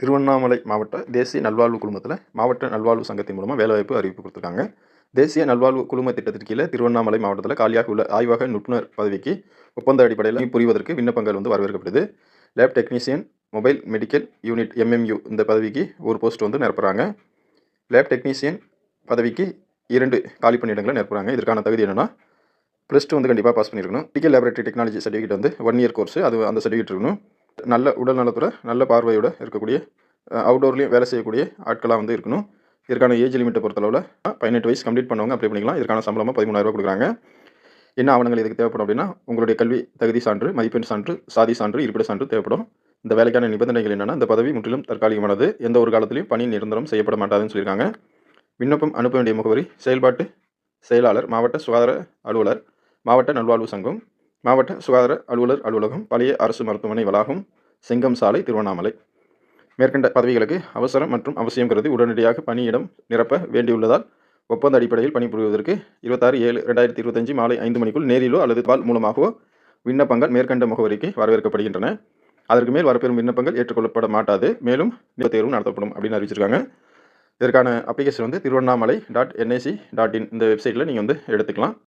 திருவண்ணாமலை மாவட்ட தேசிய நல்வாழ்வு குழுமத்தில் மாவட்ட நல்வாழ்வு சங்கத்தின் மூலமாக வேலைவாய்ப்பு அறிவிப்பு கொடுத்துருக்காங்க. தேசிய நல்வாழ்வு குழும திட்டத்திற்கு கீழே திருவண்ணாமலை மாவட்டத்தில் காலியாக உள்ள ஆய்வக நுட்புணர் பதவிக்கு ஒப்பந்த அடிப்படையில் புரிவதற்கு விண்ணப்பங்கள் வந்து வரவேற்கப்படுது. Lab technician mobile medical unit MMU இந்த பதவிக்கு ஒரு போஸ்ட் வந்து நிரப்புகிறாங்க லேப் டெக்னீஷியன் பதவிக்கு இரண்டு காலி பணியிடங்களை நிரப்புகிறாங்க இதற்கான தகுதி என்னென்னா ப்ளஸ் டூ வந்து கண்டிப்பாக பாஸ் பண்ணியிருக்கணும் மெடிக்கல் லேபரேட்டரி டெக்னாலஜி சர்டிஃபிகேட் வந்து ஒன் இயர் கோர்ஸ் அது அந்த சர்டிஃபிகேட் இருக்கணும். நல்ல உடல் நலத்துறை நல்ல பார்வையோடு இருக்கக்கூடிய அவுடோர்லேயும் வேலை செய்யக்கூடிய ஆட்களாக வந்து இருக்கணும். இதற்கான ஏஜ் லிமிட்டை பொறுத்தளவில் பதினெட்டு வயசு கம்ப்ளீட் பண்ணவங்க. அப்ளை பண்ணிக்கலாம். இதற்கான சம்பளமாக பதிமூணாயிரரூவா கொடுக்குறாங்க. என்ன ஆவணங்கள் இதுக்கு தேவைப்படும் அப்படின்னா உங்களுடைய கல்வி தகுதி சான்று மதிப்பெண் சான்று சாதி சான்று இருப்பிட சான்று தேவைப்படும். இந்த வேலைக்கான நிபந்தனைகள் என்னென்னா இந்த பதவி முற்றிலும் தற்காலிகமானது. எந்த ஒரு காலத்திலையும் பணி நிரந்தரம் செய்யப்பட மாட்டாதுன்னு சொல்லியிருக்காங்க. விண்ணப்பம் அனுப்ப வேண்டிய முகவரி செயல்பாட்டு செயலாளர் மாவட்ட சுகாதார அலுவலர் மாவட்ட நல்வாழ்வு சங்கம் மாவட்ட சுகாதார அலுவலர் அலுவலகம் பழைய அரசு மருத்துவமனை வளாகம் செங்கம் சாலை திருவண்ணாமலை. மேற்கண்ட பதவிகளுக்கு அவசரம் மற்றும் அவசியம் கருதி உடனடியாக பணியிடம் நிரப்ப வேண்டியுள்ளதால் ஒப்பந்த அடிப்படையில் பணிபுரிவதற்கு இருபத்தாறு ஏழு ரெண்டாயிரத்தி இருபத்தஞ்சி மாலை ஐந்து மணிக்குள் நேரிலோ அல்லது பால் மூலமாகவோ விண்ணப்பங்கள் மேற்கண்ட முகவரிக்கு வரவேற்கப்படுகின்றன. அதற்கு மேல் வரப்பெறும் விண்ணப்பங்கள் ஏற்றுக்கொள்ளப்பட மாட்டாது. மேலும் இந்த தேர்வு நடத்தப்படும் அப்படின்னு அறிவிச்சிருக்காங்க. இதற்கான அப்ளிகேஷன் வந்து Tiruvannamalai dot NIC dot in இந்த வெப்சைட்டில் நீங்கள் வந்து எடுத்துக்கலாம்.